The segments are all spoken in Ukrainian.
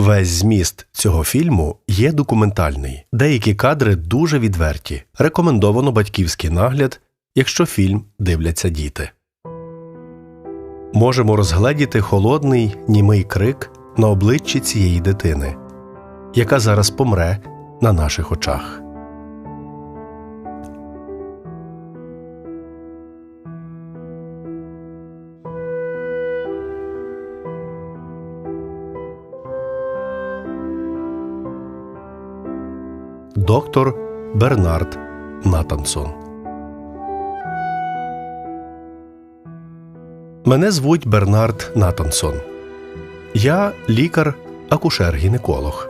Весь зміст цього фільму є документальний. Деякі кадри дуже відверті. Рекомендовано батьківський нагляд, якщо фільм дивляться діти. Можемо розгледіти холодний німий крик на обличчі цієї дитини, яка зараз помре на наших очах. Доктор Бернард Натансон. Мене звуть Бернард Натансон. Я лікар-акушер-гінеколог.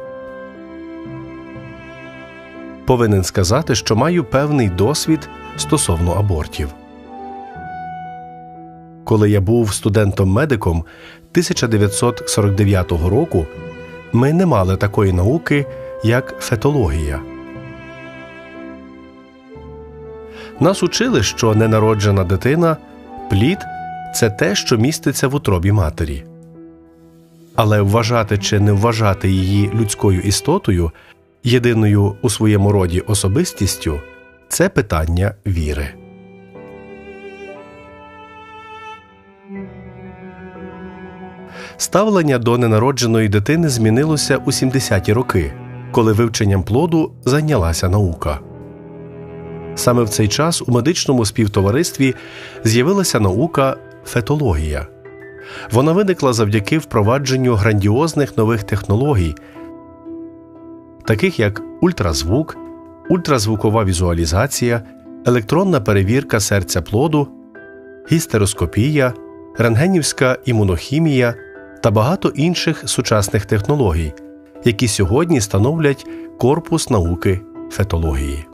Повинен сказати, що маю певний досвід стосовно абортів. Коли я був студентом-медиком 1949 року, ми не мали такої науки, як фетологія. Нас учили, що ненароджена дитина плід це те, що міститься в утробі матері. Але вважати чи не вважати її людською істотою, єдиною у своєму роді особистістю це питання віри. Ставлення до ненародженої дитини змінилося у 70-ті роки, коли вивченням плоду зайнялася наука. Саме в цей час у медичному співтоваристві з'явилася наука фетологія. Вона виникла завдяки впровадженню грандіозних нових технологій, таких як ультразвук, ультразвукова візуалізація, електронна перевірка серця плоду, гістероскопія, рентгенівська імунохімія та багато інших сучасних технологій, які сьогодні становлять корпус науки фетології.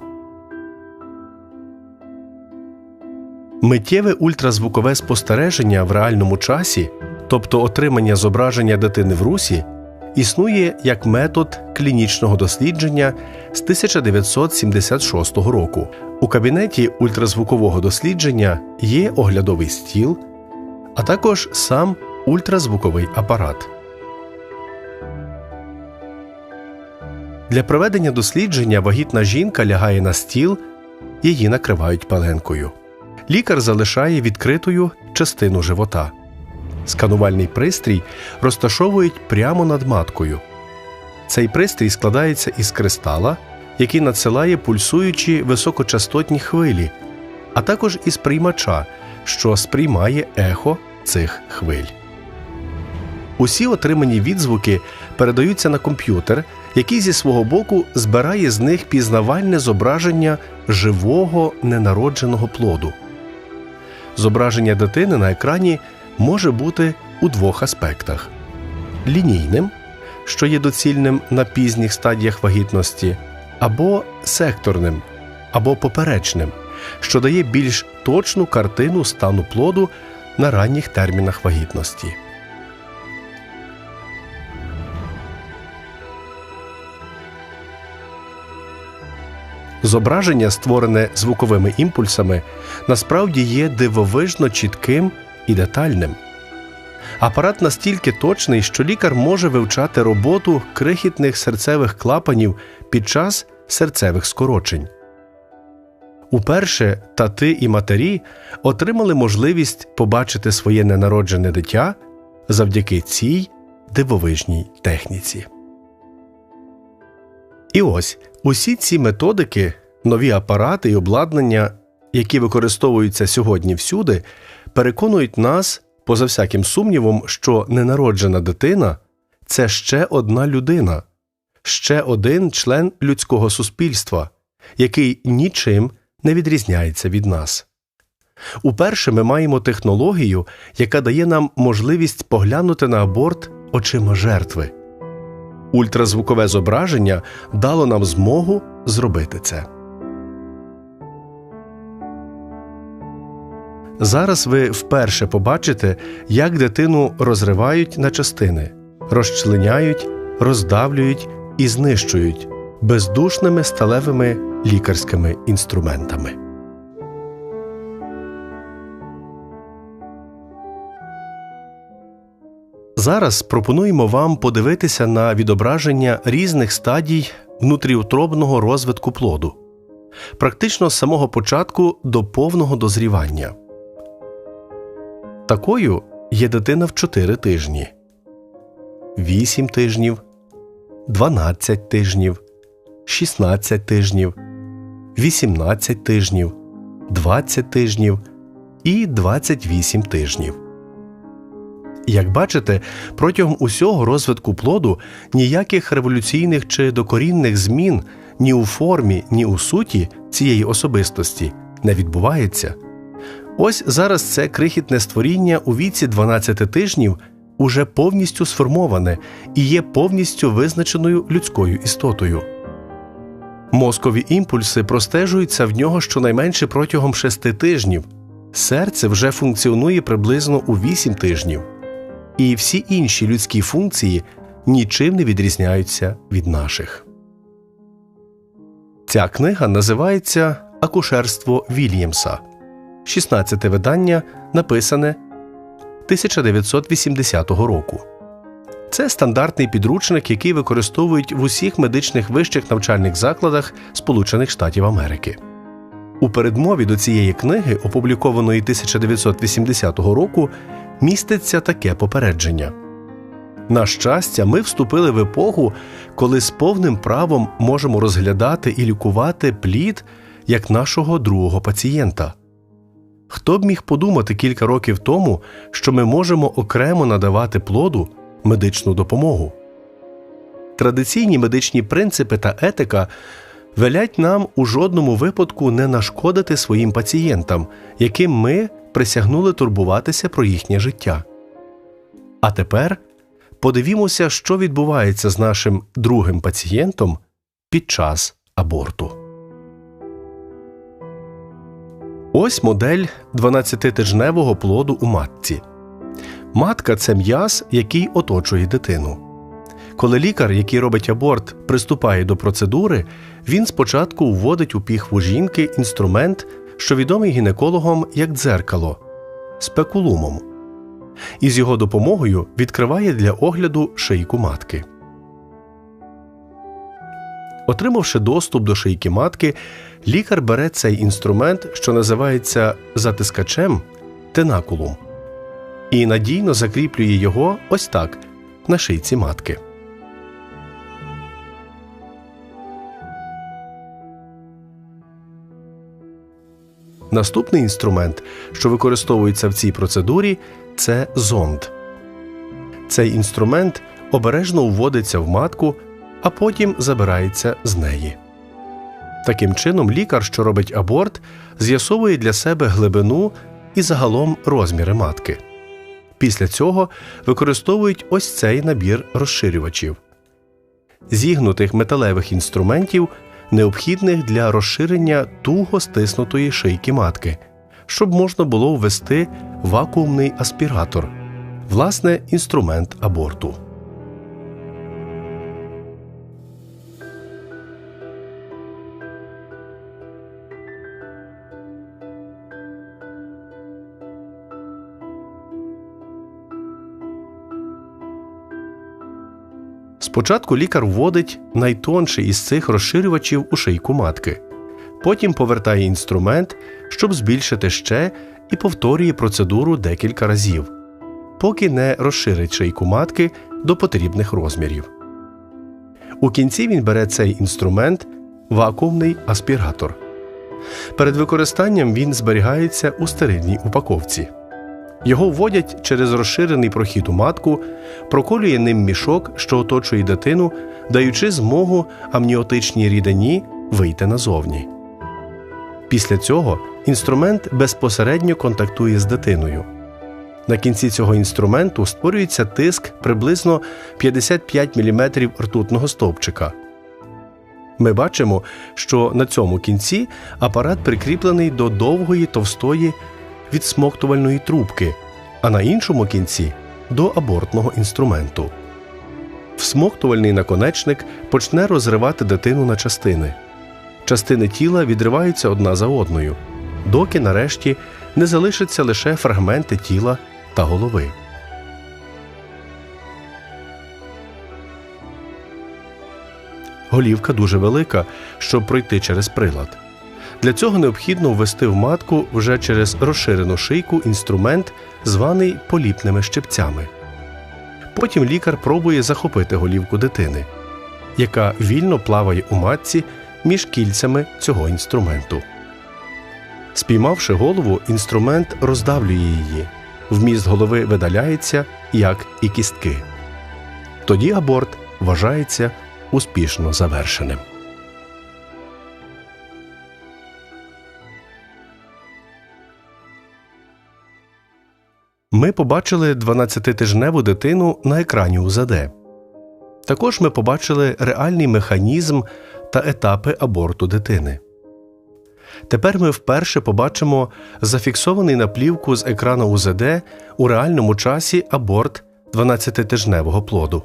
Миттєве ультразвукове спостереження в реальному часі, тобто отримання зображення дитини в русі, існує як метод клінічного дослідження з 1976 року. У кабінеті ультразвукового дослідження є оглядовий стіл, а також сам ультразвуковий апарат. Для проведення дослідження вагітна жінка лягає на стіл, її накривають паленкою лікар залишає відкритою частину живота. Сканувальний пристрій розташовують прямо над маткою. Цей пристрій складається із кристала, який надсилає пульсуючі високочастотні хвилі, а також із приймача, що сприймає ехо цих хвиль. Усі отримані відзвуки передаються на комп'ютер, який зі свого боку збирає з них пізнавальне зображення живого ненародженого плоду. Зображення дитини на екрані може бути у двох аспектах: лінійним, що є доцільним на пізніх стадіях вагітності, або секторним, або поперечним, що дає більш точну картину стану плоду на ранніх термінах вагітності. Зображення, створене звуковими імпульсами, насправді є дивовижно чітким і детальним. Апарат настільки точний, що лікар може вивчати роботу крихітних серцевих клапанів під час серцевих скорочень. Уперше тати і матері отримали можливість побачити своє ненароджене дитя завдяки цій дивовижній техніці. І ось усі ці методики, нові апарати і обладнання, які використовуються сьогодні всюди, переконують нас, поза всяким сумнівом, що ненароджена дитина це ще одна людина, ще один член людського суспільства, який нічим не відрізняється від нас. Уперше ми маємо технологію, яка дає нам можливість поглянути на аборт очима жертви. Ультразвукове зображення дало нам змогу зробити це. Зараз ви вперше побачите, як дитину розривають на частини, розчленяють, роздавлюють і знищують бездушними сталевими лікарськими інструментами. Зараз пропонуємо вам подивитися на відображення різних стадій внутріутробного розвитку плоду, практично з самого початку до повного дозрівання. Такою є дитина в 4 тижні, 8 тижнів, 12 тижнів, 16 тижнів, 18 тижнів, 20 тижнів і 28 тижнів. Як бачите, протягом усього розвитку плоду ніяких революційних чи докорінних змін ні у формі, ні у суті цієї особистості не відбувається. Ось зараз це крихітне створіння у віці 12 тижнів уже повністю сформоване і є повністю визначеною людською істотою. Мозкові імпульси простежуються в нього щонайменше протягом 6 тижнів, серце вже функціонує приблизно у 8 тижнів і всі інші людські функції нічим не відрізняються від наших. Ця книга називається Акушерство Вільямса, 16 видання, написане 1980 року. Це стандартний підручник, який використовують в усіх медичних вищих навчальних закладах Сполучених Штатів Америки. У передмові до цієї книги, опублікованої 1980 року, міститься таке попередження. На щастя, ми вступили в епоху, коли з повним правом можемо розглядати і лікувати плід як нашого другого пацієнта. Хто б міг подумати кілька років тому, що ми можемо окремо надавати плоду медичну допомогу? Традиційні медичні принципи та етика велять нам у жодному випадку не нашкодити своїм пацієнтам, яким ми присягнули турбуватися про їхнє життя. А тепер подивімося, що відбувається з нашим другим пацієнтом під час аборту. Ось модель 12-тижневого плоду у матці. Матка це м'яз, який оточує дитину. Коли лікар, який робить аборт, приступає до процедури, він спочатку вводить у піхву жінки інструмент, що відомий гінекологом як дзеркало спекулумом, і з його допомогою відкриває для огляду шийку матки. Отримавши доступ до шийки матки, лікар бере цей інструмент, що називається затискачем тенакулум, і надійно закріплює його ось так на шийці матки. Наступний інструмент, що використовується в цій процедурі, це зонд. Цей інструмент обережно вводиться в матку, а потім забирається з неї. Таким чином, лікар, що робить аборт, з'ясовує для себе глибину і загалом розміри матки. Після цього використовують ось цей набір розширювачів зігнутих металевих інструментів необхідних для розширення туго стиснутої шийки матки, щоб можна було ввести вакуумний аспіратор, власне, інструмент аборту. Спочатку лікар вводить найтонший із цих розширювачів у шийку матки, потім повертає інструмент, щоб збільшити ще і повторює процедуру декілька разів, поки не розширить шийку матки до потрібних розмірів. У кінці він бере цей інструмент вакуумний аспіратор. Перед використанням він зберігається у стерильній упаковці. Його вводять через розширений прохід у матку, проколює ним мішок, що оточує дитину, даючи змогу амніотичній рідині вийти назовні. Після цього інструмент безпосередньо контактує з дитиною. На кінці цього інструменту створюється тиск приблизно 55 мм ртутного стовпчика. Ми бачимо, що на цьому кінці апарат прикріплений до довгої товстої від смоктувальної трубки, а на іншому кінці до абортного інструменту. Всмоктувальний наконечник почне розривати дитину на частини. Частини тіла відриваються одна за одною, доки нарешті не залишаться лише фрагменти тіла та голови. Голівка дуже велика, щоб пройти через прилад. Для цього необхідно ввести в матку вже через розширену шийку інструмент, званий поліпними щепцями. Потім лікар пробує захопити голівку дитини, яка вільно плаває у матці між кільцями цього інструменту. Спіймавши голову, інструмент роздавлює її. Вміст голови видаляється, як і кістки. Тоді аборт вважається успішно завершеним. Ми побачили 12-тижневу дитину на екрані УЗД. Також ми побачили реальний механізм та етапи аборту дитини. Тепер ми вперше побачимо зафіксований на плівку з екрану УЗД у реальному часі аборт 12-тижневого плоду.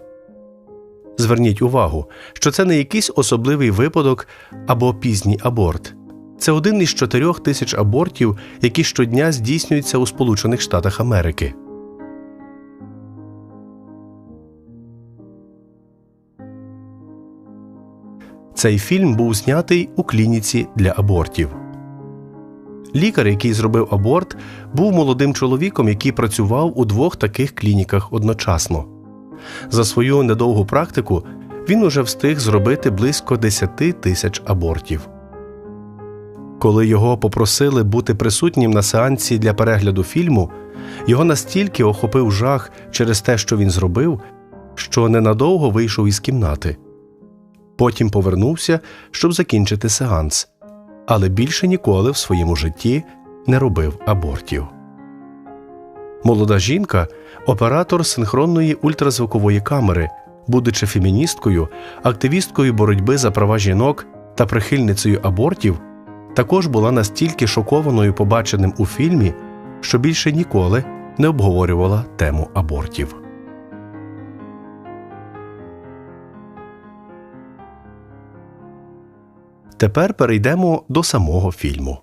Зверніть увагу, що це не якийсь особливий випадок або пізній аборт. Це один із чотирьох тисяч абортів, які щодня здійснюються у Сполучених Штатах Америки. Цей фільм був знятий у клініці для абортів. Лікар, який зробив аборт, був молодим чоловіком, який працював у двох таких клініках одночасно. За свою недовгу практику він уже встиг зробити близько 10 тисяч абортів. Коли його попросили бути присутнім на сеансі для перегляду фільму, його настільки охопив жах через те, що він зробив, що ненадовго вийшов із кімнати. Потім повернувся, щоб закінчити сеанс, але більше ніколи в своєму житті не робив абортів. Молода жінка, оператор синхронної ультразвукової камери, будучи феміністкою, активісткою боротьби за права жінок та прихильницею абортів, також була настільки шокованою побаченим у фільмі, що більше ніколи не обговорювала тему абортів. Тепер перейдемо до самого фільму.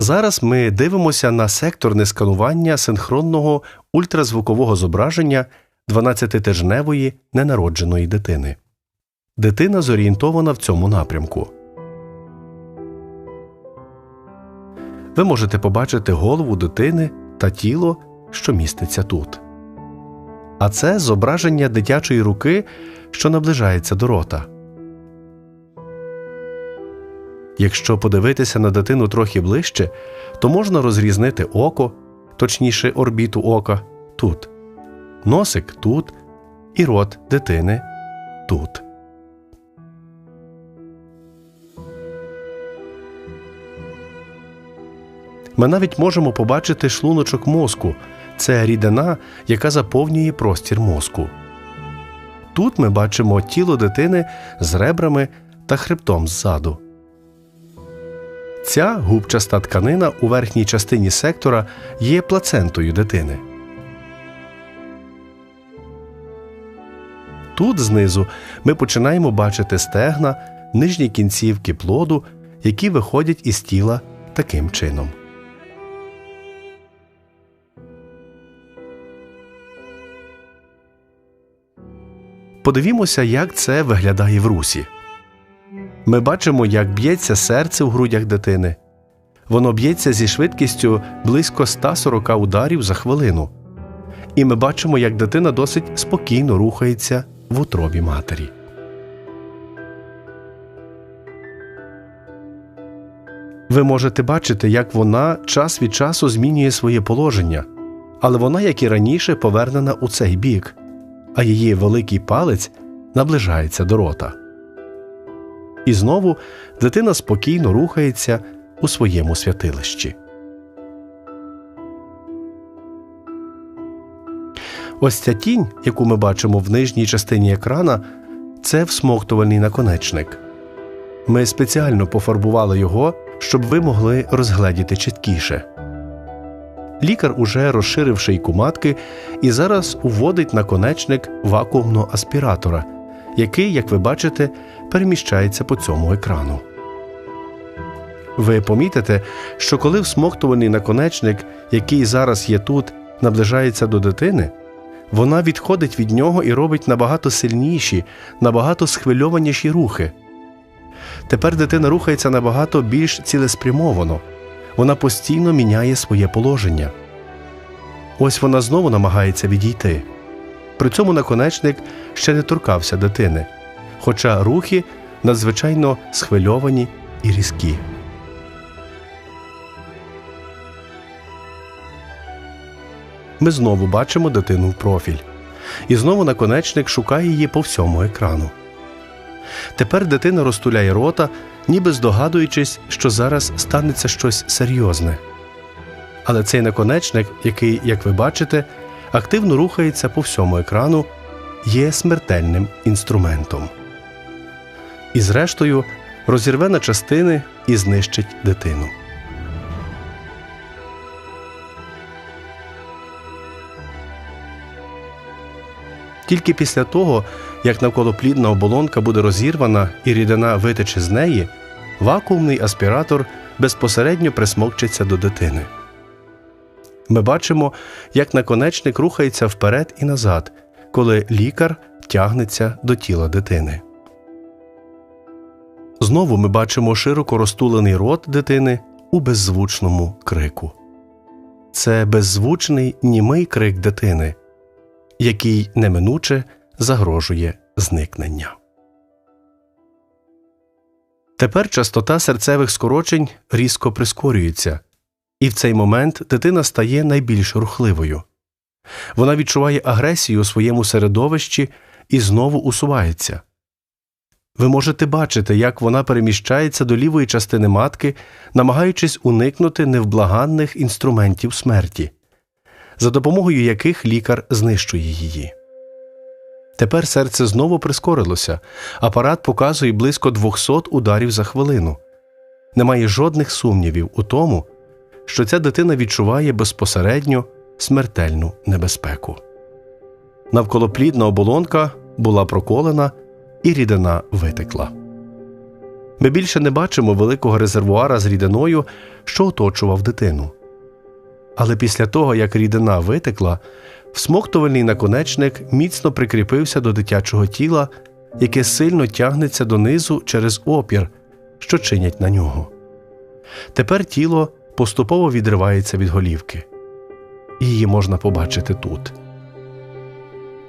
Зараз ми дивимося на секторне сканування синхронного ультразвукового зображення 12-тижневої ненародженої дитини. Дитина зорієнтована в цьому напрямку. Ви можете побачити голову дитини та тіло, що міститься тут. А це зображення дитячої руки, що наближається до рота. Якщо подивитися на дитину трохи ближче, то можна розрізнити око, точніше орбіту ока тут, носик тут і рот дитини тут. Ми навіть можемо побачити шлуночок мозку це рідина, яка заповнює простір мозку. Тут ми бачимо тіло дитини з ребрами та хребтом ззаду. Ця губчаста тканина у верхній частині сектора є плацентою дитини. Тут знизу ми починаємо бачити стегна, нижні кінцівки плоду, які виходять із тіла таким чином. Подивімося, як це виглядає в русі. Ми бачимо, як б'ється серце в грудях дитини. Воно б'ється зі швидкістю близько 140 ударів за хвилину. І ми бачимо, як дитина досить спокійно рухається в утробі матері. Ви можете бачити, як вона час від часу змінює своє положення, але вона, як і раніше, повернена у цей бік, а її великий палець наближається до рота. І знову дитина спокійно рухається у своєму святилищі. Ось ця тінь, яку ми бачимо в нижній частині екрана, це всмоктувальний наконечник. Ми спеціально пофарбували його, щоб ви могли розгледіти чіткіше. Лікар уже розширив шийку матки і зараз уводить наконечник вакуумного аспіратора, який, як ви бачите, переміщається по цьому екрану. Ви помітите, що коли всмоктуваний наконечник, який зараз є тут, наближається до дитини, вона відходить від нього і робить набагато сильніші, набагато схвильованіші рухи. Тепер дитина рухається набагато більш цілеспрямовано, вона постійно міняє своє положення. Ось вона знову намагається відійти. При цьому наконечник ще не торкався дитини, хоча рухи надзвичайно схвильовані і різкі. Ми знову бачимо дитину в профіль. І знову наконечник шукає її по всьому екрану. Тепер дитина розтуляє рота, ніби здогадуючись, що зараз станеться щось серйозне. Але цей наконечник, який, як ви бачите, активно рухається по всьому екрану, є смертельним інструментом. І, зрештою, розірве на частини і знищить дитину. Тільки після того, як навколоплідна оболонка буде розірвана і рідина витече з неї, вакуумний аспіратор безпосередньо присмокчеться до дитини. Ми бачимо, як наконечник рухається вперед і назад, коли лікар тягнеться до тіла дитини. Знову ми бачимо широко розтулений рот дитини у беззвучному крику. Це беззвучний німий крик дитини, який неминуче загрожує зникнення. Тепер частота серцевих скорочень різко прискорюється, і в цей момент дитина стає найбільш рухливою. Вона відчуває агресію у своєму середовищі і знову усувається. Ви можете бачити, як вона переміщається до лівої частини матки, намагаючись уникнути невблаганних інструментів смерті, за допомогою яких лікар знищує її. Тепер серце знову прискорилося, апарат показує близько 200 ударів за хвилину. Немає жодних сумнівів у тому, що ця дитина відчуває безпосередньо смертельну небезпеку. Навколоплідна оболонка була проколена і рідина витекла. Ми більше не бачимо великого резервуара з рідиною, що оточував дитину. Але після того, як рідина витекла, всмоктувальний наконечник міцно прикріпився до дитячого тіла, яке сильно тягнеться донизу через опір, що чинять на нього. Тепер тіло поступово відривається від голівки. Її можна побачити тут.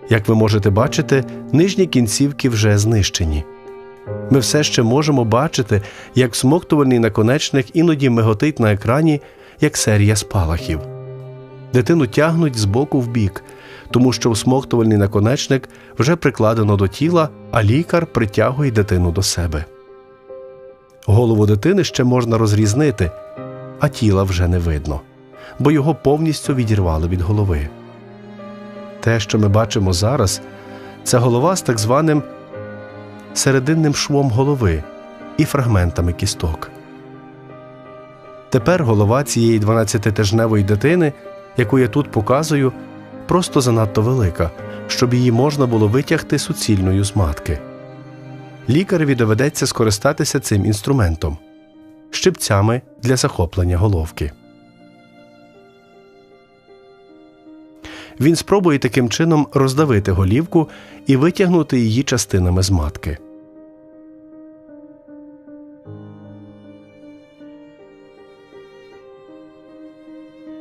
Як ви можете бачити, нижні кінцівки вже знищені. Ми все ще можемо бачити, як всмоктувальний наконечник іноді миготить на екрані, як серія спалахів. Дитину тягнуть з боку в бік, тому що всмоктувальний наконечник вже прикладено до тіла, а лікар притягує дитину до себе. Голову дитини ще можна розрізнити, а тіла вже не видно, бо його повністю відірвали від голови. Те, що ми бачимо зараз, це голова з так званим серединним швом голови і фрагментами кісток. Тепер голова цієї 12-тижневої дитини, яку я тут показую, просто занадто велика, щоб її можна було витягти суцільною з матки. Лікареві доведеться скористатися цим інструментом щипцями для захоплення головки. Він спробує таким чином роздавити голівку і витягнути її частинами з матки.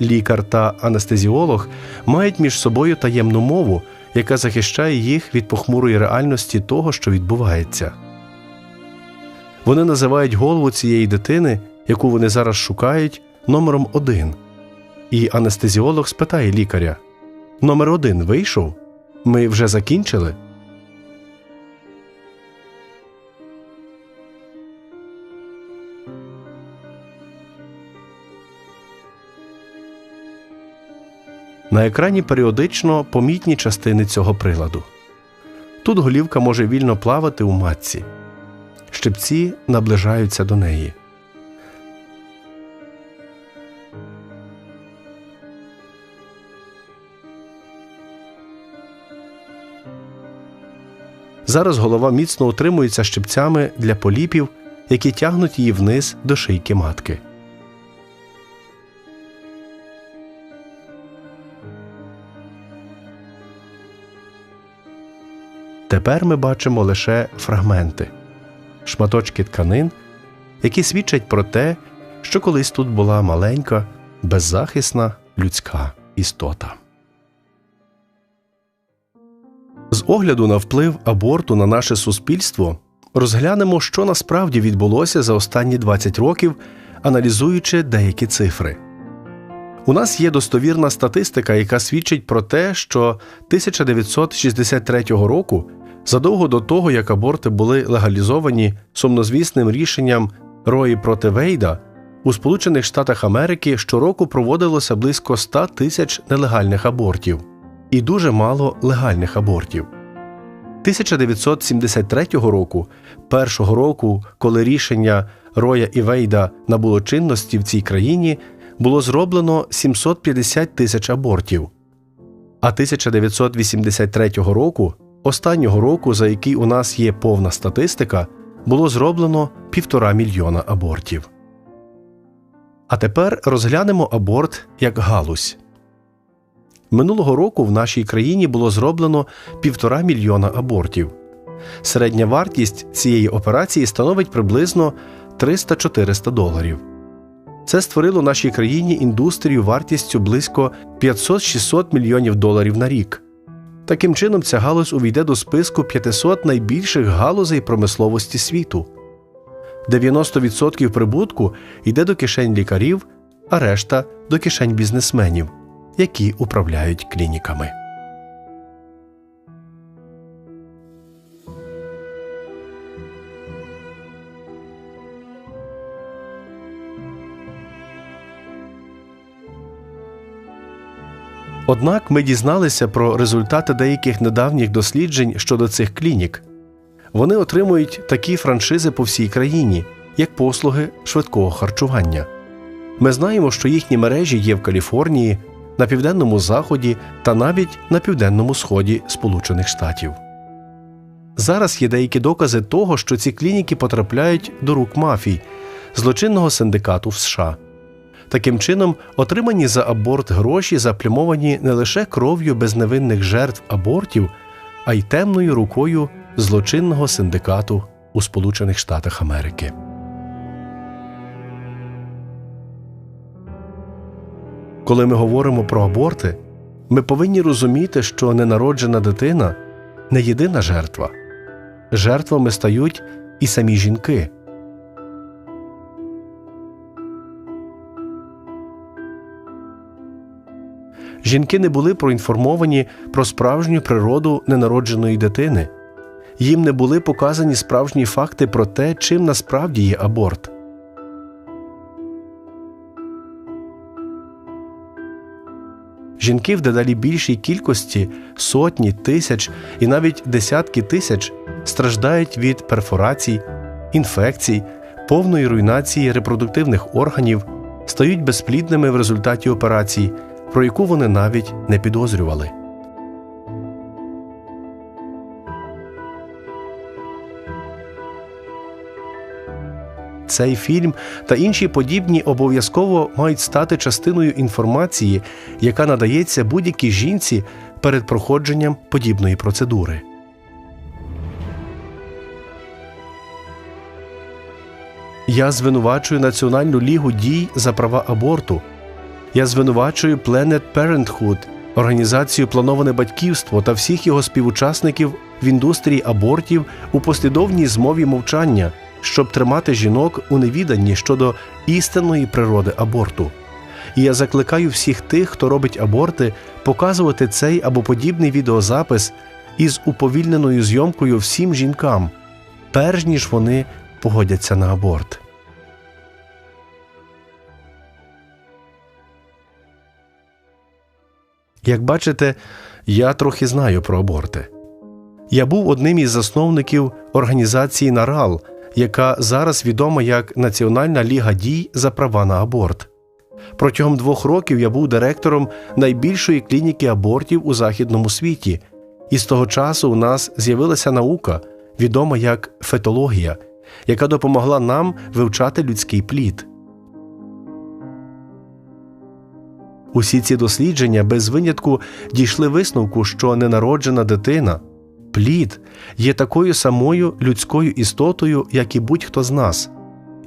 Лікар та анестезіолог мають між собою таємну мову, яка захищає їх від похмурої реальності того, що відбувається. Вони називають голову цієї дитини, яку вони зараз шукають, номером один. І анестезіолог спитає лікаря Номер один вийшов? Ми вже закінчили. На екрані періодично помітні частини цього приладу. Тут голівка може вільно плавати у матці. Щипці наближаються до неї. Зараз голова міцно утримується щипцями для поліпів, які тягнуть її вниз до шийки матки. Тепер ми бачимо лише фрагменти, шматочки тканин, які свідчать про те, що колись тут була маленька, беззахисна людська істота. З огляду на вплив аборту на наше суспільство розглянемо, що насправді відбулося за останні 20 років, аналізуючи деякі цифри. У нас є достовірна статистика, яка свідчить про те, що 1963 року, задовго до того, як аборти були легалізовані сумнозвісним рішенням Рої проти Вейда, у Сполучених Штатах Америки щороку проводилося близько 100 тисяч нелегальних абортів і дуже мало легальних абортів. 1973 року, першого року, коли рішення Роя і Вейда набуло чинності в цій країні, було зроблено 750 тисяч абортів. А 1983 року, останнього року, за який у нас є повна статистика, було зроблено півтора мільйона абортів. А тепер розглянемо аборт як галузь. Минулого року в нашій країні було зроблено півтора мільйона абортів. Середня вартість цієї операції становить приблизно 300-400 доларів. Це створило нашій країні індустрію вартістю близько 500-600 мільйонів доларів на рік. Таким чином, ця галузь увійде до списку 500 найбільших галузей промисловості світу. 90% прибутку йде до кишень лікарів, а решта до кишень бізнесменів які управляють клініками. Однак ми дізналися про результати деяких недавніх досліджень щодо цих клінік. Вони отримують такі франшизи по всій країні, як послуги швидкого харчування. Ми знаємо, що їхні мережі є в Каліфорнії, на південному заході та навіть на південному сході Сполучених Штатів. Зараз є деякі докази того, що ці клініки потрапляють до рук мафій, злочинного синдикату в США. Таким чином, отримані за аборт гроші заплямовані не лише кров'ю безневинних жертв абортів, а й темною рукою злочинного синдикату у Сполучених Штатах Америки. Коли ми говоримо про аборти, ми повинні розуміти, що ненароджена дитина не єдина жертва. Жертвами стають і самі жінки. Жінки не були проінформовані про справжню природу ненародженої дитини, їм не були показані справжні факти про те, чим насправді є аборт. Жінки в дедалі більшій кількості сотні, тисяч і навіть десятки тисяч страждають від перфорацій, інфекцій, повної руйнації репродуктивних органів, стають безплідними в результаті операцій, про яку вони навіть не підозрювали. Цей фільм та інші подібні обов'язково мають стати частиною інформації, яка надається будь-якій жінці перед проходженням подібної процедури. Я звинувачую Національну лігу дій за права аборту. Я звинувачую Planet Parenthood, організацію Плановане батьківство та всіх його співучасників в індустрії абортів у послідовній змові мовчання щоб тримати жінок у невіданні щодо істинної природи аборту. І я закликаю всіх тих, хто робить аборти, показувати цей або подібний відеозапис із уповільненою зйомкою всім жінкам, перш ніж вони погодяться на аборт. Як бачите, я трохи знаю про аборти. Я був одним із засновників організації Нарал, яка зараз відома як Національна ліга дій за права на аборт. Протягом двох років я був директором найбільшої клініки абортів у західному світі, і з того часу у нас з'явилася наука, відома як фетологія, яка допомогла нам вивчати людський плід. Усі ці дослідження без винятку дійшли висновку, що ненароджена дитина плід є такою самою людською істотою, як і будь-хто з нас,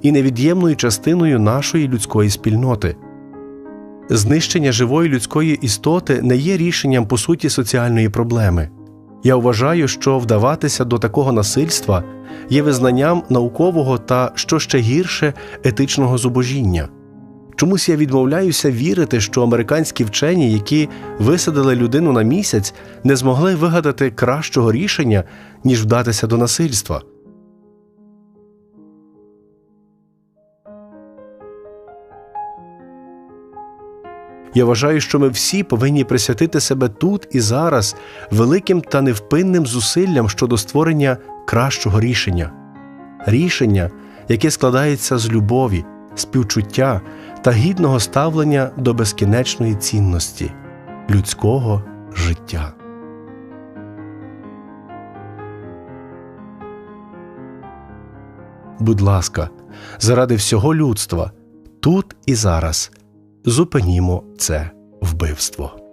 і невід'ємною частиною нашої людської спільноти. Знищення живої людської істоти не є рішенням по суті соціальної проблеми. Я вважаю, що вдаватися до такого насильства є визнанням наукового та, що ще гірше, етичного зубожіння. Чомусь я відмовляюся вірити, що американські вчені, які висадили людину на місяць, не змогли вигадати кращого рішення, ніж вдатися до насильства. Я вважаю, що ми всі повинні присвятити себе тут і зараз великим та невпинним зусиллям щодо створення кращого рішення, рішення, яке складається з любові, співчуття та гідного ставлення до безкінечної цінності людського життя. Будь ласка, заради всього людства, тут і зараз зупинімо це вбивство.